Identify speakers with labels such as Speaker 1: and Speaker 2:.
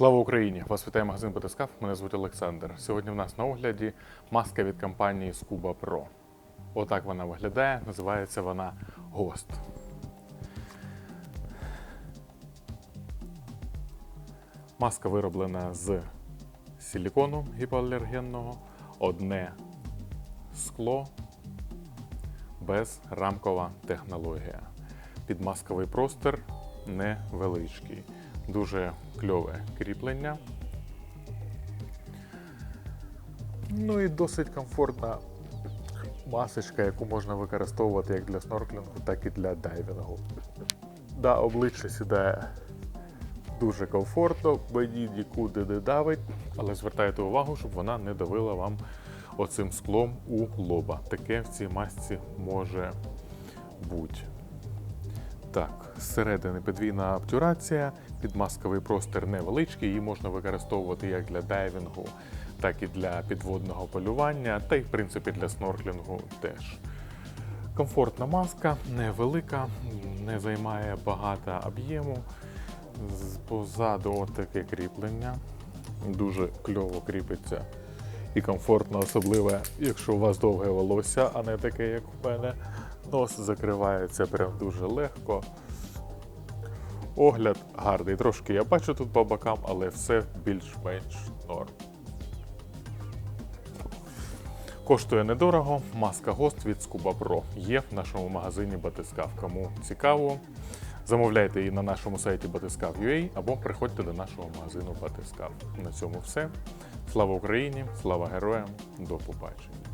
Speaker 1: Слава Україні! Вас вітає магазин Батискаф. Мене звуть Олександр. Сьогодні в нас на огляді маска від компанії Scuba Pro. Отак вона виглядає. Називається вона Ghost. Маска вироблена з силікону гіпоалергенного, одне скло, безрамкова технологія. Підмасковий простір невеличкий. Дуже кльове кріплення. Ну і досить комфортна масочка, яку можна використовувати як для снорклінгу, так і для дайвінгу. Да, обличчя сідає дуже комфортно, мені нікуди не давить, але звертайте увагу, щоб вона не давила вам оцим склом у лоба. Таке в цій масці може бути. Так, зсередини подвійна обтюрація, підмасковий простір невеличкий, її можна використовувати як для дайвінгу, так і для підводного полювання, та й в принципі для снорклінгу теж. Комфортна маска, невелика, не займає багато об'єму. Позаду от таке кріплення. Дуже кльово кріпиться і комфортно, особливо, якщо у вас довге волосся, а не таке, як у мене. Нос закривається прям дуже легко. Огляд гарний. Трошки я бачу тут по бокам, але все більш-менш норм. Коштує недорого. Маска Гост від Scuba Pro є в нашому магазині Батискав. Кому цікаво, замовляйте її на нашому сайті Батискав.ua або приходьте до нашого магазину Батискав. На цьому все. Слава Україні! Слава героям! До побачення!